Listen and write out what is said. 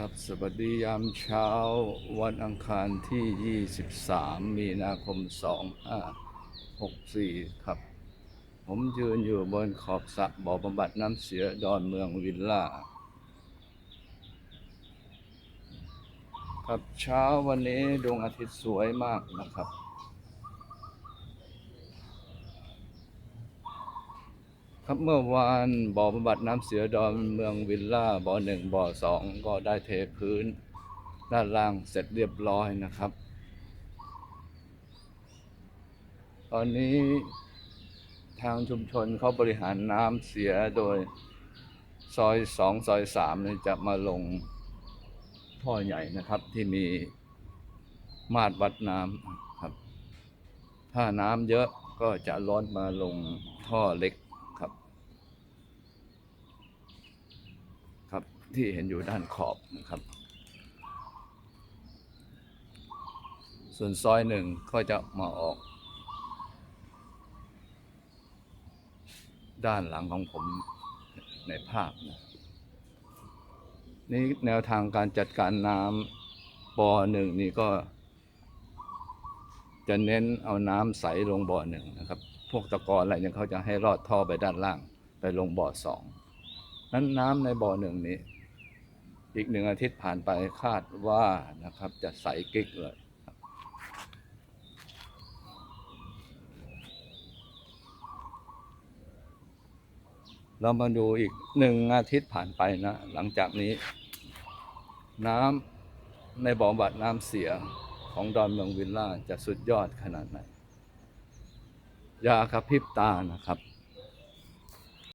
ครับสวัสดียามเช้าวันอังคารที่ 23 มีนาคม 2564 ครับ ผมยืนอยู่บนขอบสระบ่อบำบัดน้ำเสียดอนเมืองวิลล่า ครับเช้าวันนี้ดวงอาทิตย์สวยมากนะครับ ครับเมื่อวานบ่อบำบัดน้ำเสียดอนเมืองวิลล่าบ่อหนึ่งบ่อสองก็ได้เทพื้น ด้านล่างเสร็จเรียบร้อยนะครับ ตอนนี้ทางชุมชนเขาบริหารน้ำเสียโดยซอยสองซอยสามนี่จะมาลงท่อใหญ่นะครับที่มีมาตรวัดน้ำครับ ถ้าน้ำเยอะก็จะล้นมาลงท่อเล็กครับ ครับ ที่เห็นอยู่ด้านขอบนะครับ ส่วนซอยหนึ่งก็จะมาออก ด้านหลังของผมในภาพนะนี่แนวทางการจัดการน้ำบ่อหนึ่งนี่ก็จะเน้นเอาน้ำใสลงบ่อหนึ่งนะครับ พวกตะกอนอะไรเนี่ยเขาจะให้รอดท่อไปด้านล่าง ไปลงบ่อสองนั้นน้ำในบ่อหนึ่งนี้ อีกหนึ่งอาทิตย์ผ่านไปคาดว่านะครับจะใสกิ๊กเลยเรามาดูอีกหนึ่งอาทิตย์ผ่านไปนะ หลังจากนี้ น้ำในบ่อบำบัดน้ำเสียของดอนเมืองวิลล่าจะสุดยอดขนาดไหนอย่ากระพริบตานะครับ